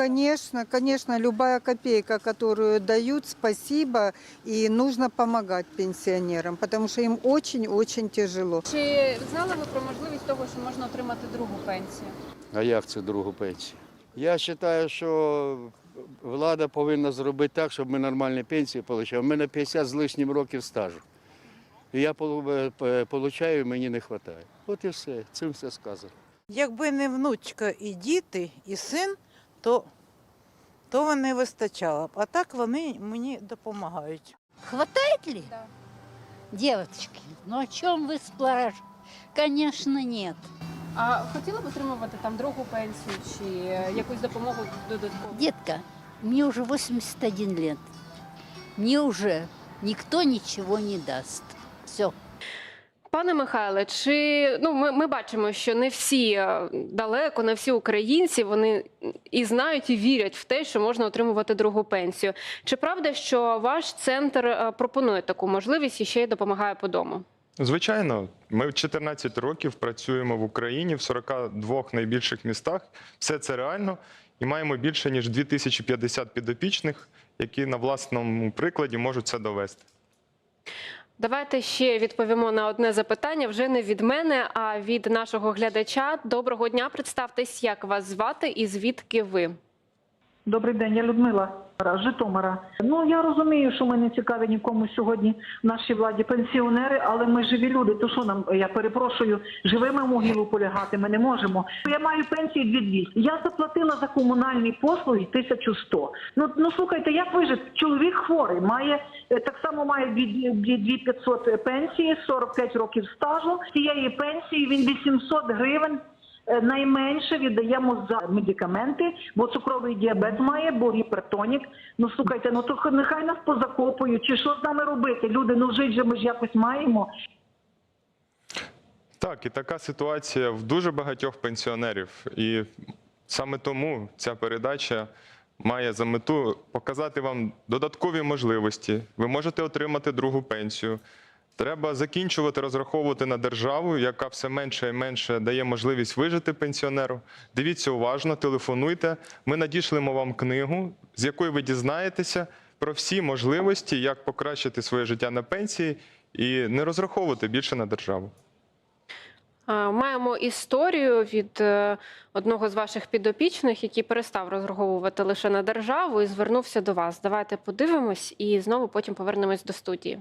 Конечно, конечно, любая копейка, которую дают, спасибо. И нужно помогать пенсионерам, потому что им очень-очень тяжело. Чи знали ви про можливість того, що можна отримати другу пенсію? А як це другу пенсію? Я вважаю, що влада повинна зробити так, щоб ми нормальні пенсії отримали. У мене 50 з лишнім років стажу. І я отримую, мені не вистачає. От і все, цим все сказано. Якби не внучка і діти, і син, то, то вони вистачало б. А так вони мені допомагають. Хватает ли? Да. Девочки, ну о чем вы спрашиваете? Конечно, нет. А хотіли б отримувати там другу пенсію чи е, якусь допомогу додаткову? Детка, мне уже 81 лет. Мне уже никто ничего не даст. Все. Пане Михайле, чи ну ми, ми бачимо, що не всі е, далеко, не всі українці вони і знають, і вірять в те, що можна отримувати другу пенсію. Чи правда, що ваш центр е, пропонує таку можливість і ще й допомагає по дому? Звичайно, ми 14 років працюємо в Україні в 42 найбільших містах. Все це реально, і маємо більше ніж 2050 підопічних, які на власному прикладі можуть це довести. Давайте ще відповімо на одне запитання вже не від мене, а від нашого глядача. Доброго дня, представтесь, як вас звати і звідки ви? Добрий день, я Людмила Житомира. Ну я розумію, що ми не цікаві нікому сьогодні в нашій владі пенсіонери, але ми живі люди. То що нам я перепрошую, живими могилу полягати ми не можемо. Я маю пенсію 2200. Я заплатила за комунальні послуги 1100. Ну ну слухайте, як вижити? Чоловік хворий, має е, так само має 2500 пенсії, 45 років стажу. Цієї пенсії він 800 гривень найменше віддаємо за медикаменти, бо цукровий діабет має, бо гіпертонік. Ну слухайте, ну то нехай нас позакопують, чи що з нами робити? Люди, ну жити же ми ж якось маємо. Так, і така ситуація в дуже багатьох пенсіонерів. І саме тому ця передача має за мету показати вам додаткові можливості. Ви можете отримати другу пенсію. Треба закінчувати розраховувати на державу, яка все менше і менше дає можливість вижити пенсіонеру. Дивіться уважно, телефонуйте. Ми надішлемо вам книгу, з якої ви дізнаєтеся про всі можливості, як покращити своє життя на пенсії і не розраховувати більше на державу. Маємо історію від е, одного з ваших підопічних, який перестав розраховувати лише на державу і звернувся до вас. Давайте подивимось і знову потім повернемось до студії.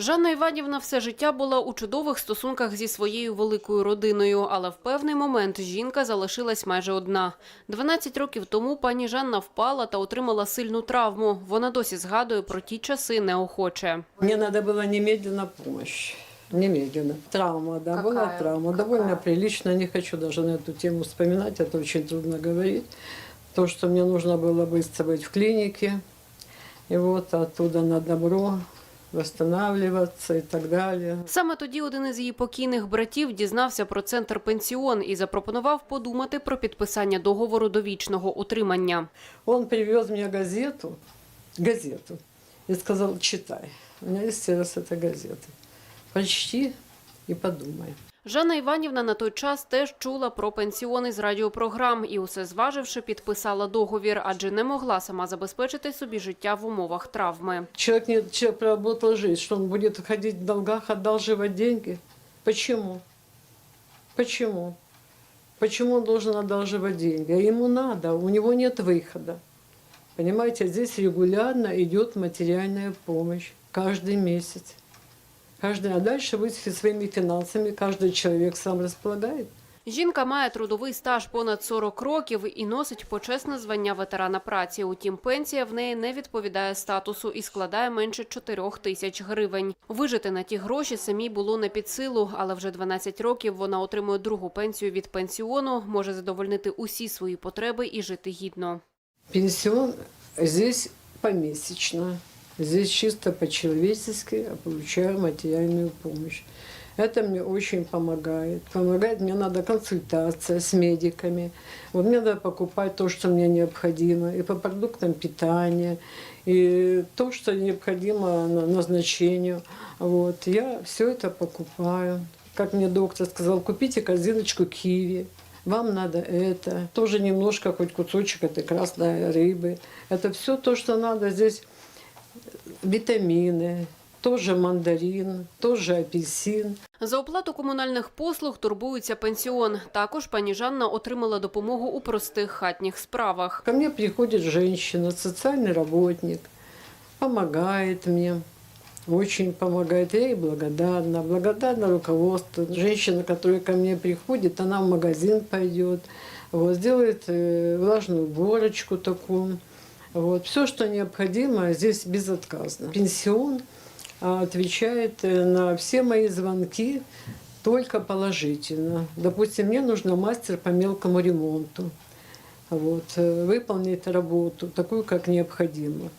Жанна Іванівна все життя була у чудових стосунках зі своєю великою родиною, але в певний момент жінка залишилась майже одна. 12 років тому пані Жанна впала та отримала сильну травму. Вона досі згадує про ті часи неохоче. Мне надо было немедленно помощь. Немедленно. Травма, да, Какая? была травма. Какая? Довольно прилично. Не хочу даже на эту тему вспоминать. Это очень трудно говорить. То, что мне нужно было быстро быть в клинике. И вот оттуда на добро восстанавливаться і так далі. Саме тоді один із її покійних братів дізнався про центр пенсіон і запропонував подумати про підписання договору довічного утримання. Він привез мені газету, газету, і сказав, читай. У мене є сейчас эта газета. Прочти і подумай. Жанна Іванівна на той час теж чула про пенсіони з радіопрограм і, усе зваживши, підписала договір, адже не могла сама забезпечити собі життя в умовах травми. Человек, не, проработал жизнь, что он будет ходить в долгах, одалживать деньги? Почему? Почему? Почему он должен одалживать деньги? А ему у него нет выхода. Понимаете, здесь регулярно идет материальная помощь каждый месяц. Каждый, а дальше вы со своими финансами каждый человек сам располагает. Жінка має трудовий стаж понад 40 років і носить почесне звання ветерана праці. Утім, пенсія в неї не відповідає статусу і складає менше 4 тисяч гривень. Вижити на ті гроші самій було не під силу, але вже 12 років вона отримує другу пенсію від пенсіону, може задовольнити усі свої потреби і жити гідно. Пенсион здесь помесячно, Здесь чисто по-человечески я получаю материальную помощь. Это мне очень помогает. Помогает, мне надо консультация с медиками. Вот мне надо покупать то, что мне необходимо, и по продуктам питания, и то, что необходимо на- назначению. Вот, я все это покупаю. Как мне доктор сказал, купите корзиночку киви. вам надо это, тоже немножко, хоть кусочек этой красной рыбы. Это все то, что надо здесь, витамины, тоже мандарин, тоже апельсин. За оплату комунальних послуг турбується пенсіон. Також пані Жанна отримала допомогу у простих хатніх справах. Ко мне приходит женщина, социальный работник, помогает мне, очень помогает. Я ей благодарна, благодарна руководству. Женщина, которая ко мне приходит, она в магазин пойдет, вот, сделает э, влажную уборочку такую. Вот. Все, что необходимо, здесь безотказно. Пенсион а, отвечает э, на все мои звонки только положительно. Допустим, мне нужно мастер по мелкому ремонту вот, э, выполнить работу такую, как необходимо.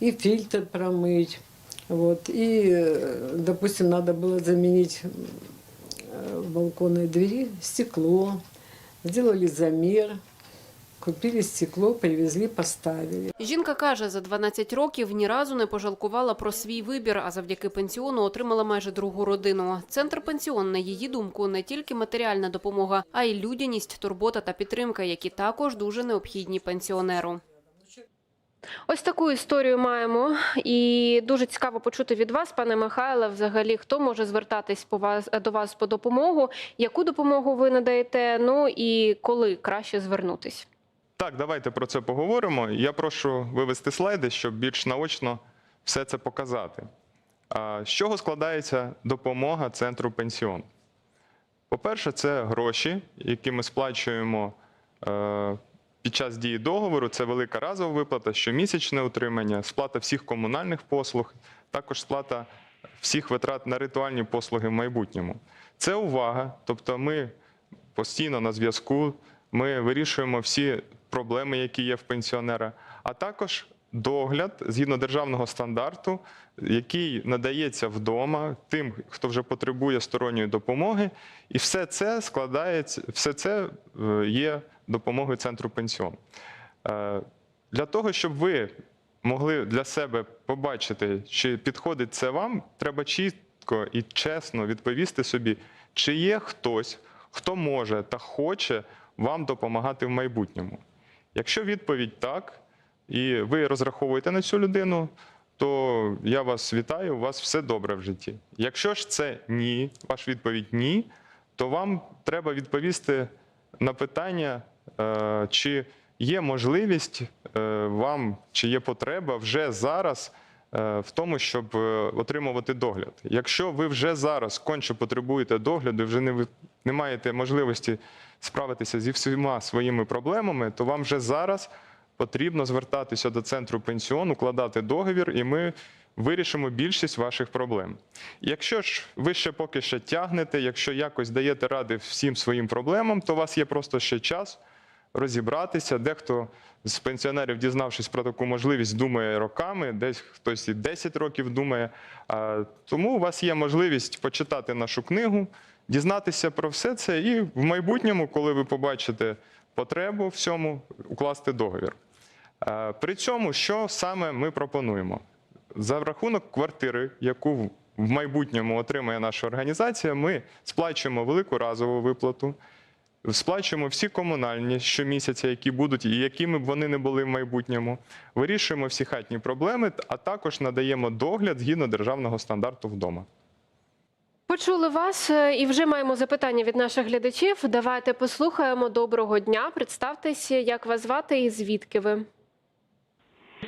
И фильтр промыть. Вот, и, э, допустим, надо было заменить в балконной двери стекло. Сделали замер, купили стекло, привезли, поставили. Жінка каже, за 12 років ні разу не пожалкувала про свій вибір, а завдяки пенсіону отримала майже другу родину. Центр пенсіон, на її думку, не тільки матеріальна допомога, а й людяність, турбота та підтримка, які також дуже необхідні пенсіонеру. Ось таку історію маємо, і дуже цікаво почути від вас, пане Михайле, взагалі, хто може звертатись по вас до вас по допомогу, яку допомогу ви надаєте, ну і коли краще звернутись. Так, давайте про це поговоримо. Я прошу вивести слайди, щоб більш наочно все це показати. З чого складається допомога центру пенсіон? По-перше, це гроші, які ми сплачуємо е, під час дії договору. Це велика разова виплата, щомісячне утримання, сплата всіх комунальних послуг, також сплата всіх витрат на ритуальні послуги в майбутньому. Це увага, тобто ми постійно на зв'язку, ми вирішуємо всі проблеми, які є в пенсіонера, а також догляд згідно державного стандарту, який надається вдома тим, хто вже потребує сторонньої допомоги, і все це складається, все це е, є допомогою центру пенсіон. Е, Для того, щоб ви могли для себе побачити, чи підходить це вам, треба чітко і чесно відповісти собі, чи є хтось, хто може та хоче вам допомагати в майбутньому. Якщо відповідь так, і ви розраховуєте на цю людину, то я вас вітаю, у вас все добре в житті. Якщо ж це ні, ваша відповідь ні, то вам треба відповісти на питання, е, чи є можливість е, вам, чи є потреба вже зараз е, в тому, щоб отримувати догляд. Якщо ви вже зараз конче потребуєте догляду, вже не, ви- не маєте можливості справитися зі всіма своїми проблемами, то вам вже зараз потрібно звертатися до центру пенсіону, укладати договір, і ми вирішимо більшість ваших проблем. Якщо ж ви ще поки що тягнете, якщо якось даєте ради всім своїм проблемам, то у вас є просто ще час розібратися. Дехто з пенсіонерів, дізнавшись про таку можливість, думає роками, десь хтось і 10 років думає. Тому у вас є можливість почитати нашу книгу, дізнатися про все це, і в майбутньому, коли ви побачите потребу в цьому, укласти договір. Е, При цьому, що саме ми пропонуємо? За рахунок квартири, яку в майбутньому отримає наша організація, ми сплачуємо велику разову виплату, сплачуємо всі комунальні щомісяця, які будуть і якими б вони не були в майбутньому. Вирішуємо всі хатні проблеми, а також надаємо догляд згідно державного стандарту вдома. Почули вас е, і вже маємо запитання від наших глядачів. Давайте послухаємо. Доброго дня. Представтеся, як вас звати і звідки ви.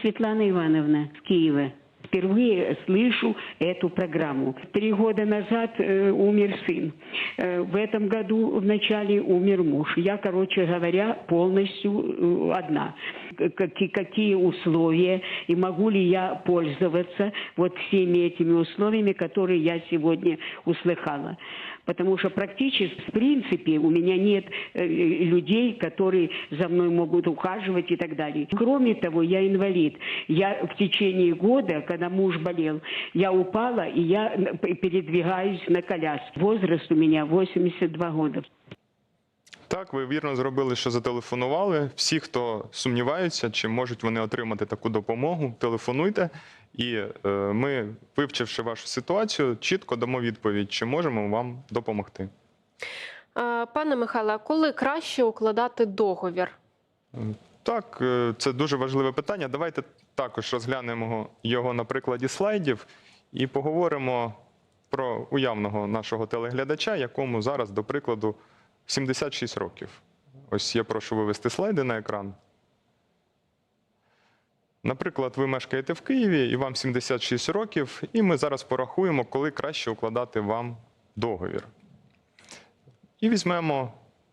Світлана Івановна з Киева Впервые слышу эту программу. Три года назад э, умер сын. Э, в этом году в начале умер муж. Я, короче говоря, полностью э, одна. Какие, какие условия и могу ли я пользоваться вот всеми этими условиями, которые я сегодня услыхала? Потому что практически, в принципе, у меня нет э, людей, которые за мной могут ухаживать и так далее. Кроме того, я инвалид. Я в течение года, когда муж болел, я упала и я передвигаюсь на коляске. Возраст у меня 82 года. Так, ви вірно зробили, що зателефонували. Всі, хто сумніваються, чи можуть вони отримати таку допомогу, телефонуйте. І е, ми, вивчивши вашу ситуацію, чітко дамо відповідь, чи можемо вам допомогти. Е, Пане Михайле, коли краще укладати договір? Так, е, це дуже важливе питання. Давайте також розглянемо його на прикладі слайдів і поговоримо про уявного нашого телеглядача, якому зараз, до прикладу, 76 років. Ось я прошу вивести слайди на екран. Наприклад, ви мешкаєте в Києві і вам 76 років, і ми зараз порахуємо, коли краще укладати вам договір. І візьмемо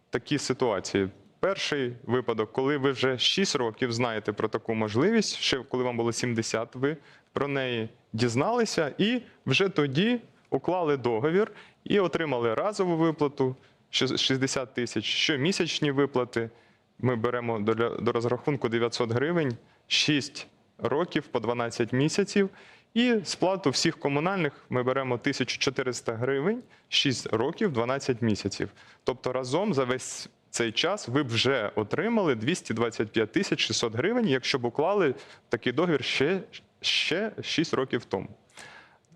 такі ситуації. Перший випадок, коли ви вже 6 років знаєте про таку можливість, ще коли вам було 70, ви про неї дізналися і вже тоді уклали договір і отримали разову виплату 60 тисяч, щомісячні виплати. Ми беремо до, до розрахунку 900 гривень, 6 років по 12 місяців. І сплату всіх комунальних ми беремо 1400 гривень, 6 років, 12 місяців. Тобто разом за весь цей час ви б вже отримали 225 тисяч 600 гривень, якщо б уклали такий договір ще, ще 6 років тому.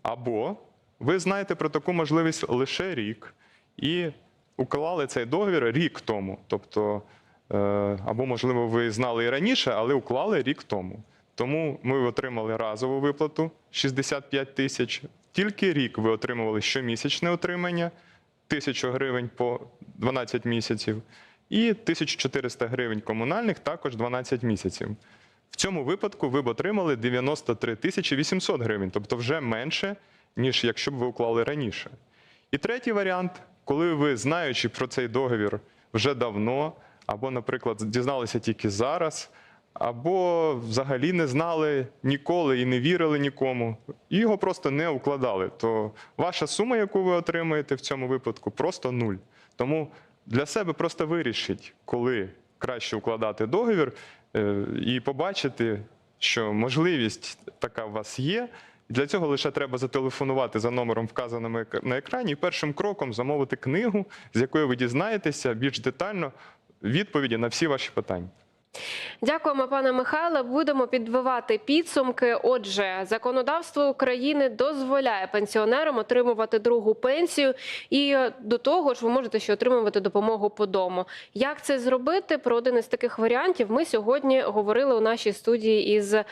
Або ви знаєте про таку можливість лише рік і уклали цей договір рік тому. Тобто, е, або, можливо, ви знали і раніше, але уклали рік тому. Тому ми отримали разову виплату 65 тисяч. Тільки рік ви отримували щомісячне отримання 1000 гривень по 12 місяців, і 1400 гривень комунальних також 12 місяців. В цьому випадку ви б отримали 93 тисячі 800 гривень, тобто вже менше, ніж якщо б ви уклали раніше. І третій варіант, коли ви, знаючи про цей договір вже давно, або, наприклад, дізналися тільки зараз, або взагалі не знали ніколи і не вірили нікому, і його просто не укладали, то ваша сума, яку ви отримаєте в цьому випадку, просто нуль. Тому для себе просто вирішіть, коли краще укладати договір, е, і побачити, що можливість така у вас є. Для цього лише треба зателефонувати за номером, вказаним на екрані, і першим кроком замовити книгу, з якої ви дізнаєтеся більш детально відповіді на всі ваші питання. Дякуємо, пане Михайле. Будемо підбивати підсумки. Отже, законодавство України дозволяє пенсіонерам отримувати другу пенсію, і до того ж, ви можете ще отримувати допомогу по дому. Як це зробити? Про один із таких варіантів ми сьогодні говорили у нашій студії із е,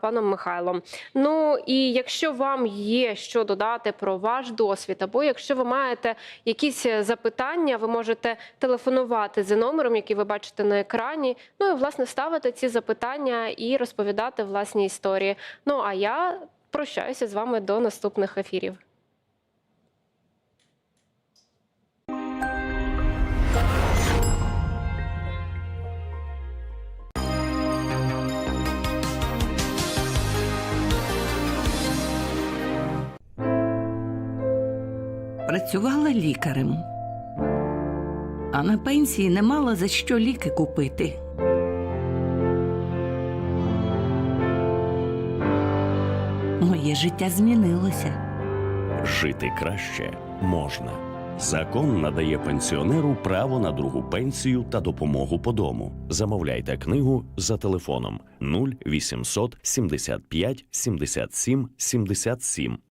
паном Михайлом. Ну і якщо вам є що додати про ваш досвід, або якщо ви маєте якісь запитання, ви можете телефонувати за номером, який ви бачите на екрані. Ну і власне ставити ці запитання і розповідати власні історії. Ну а я прощаюся з вами до наступних ефірів. Працювала лікарем, а на пенсії не мала за що ліки купити. Моє життя змінилося. Жити краще можна. Закон надає пенсіонеру право на другу пенсію та допомогу по дому. Замовляйте книгу за телефоном 0800 75 77 77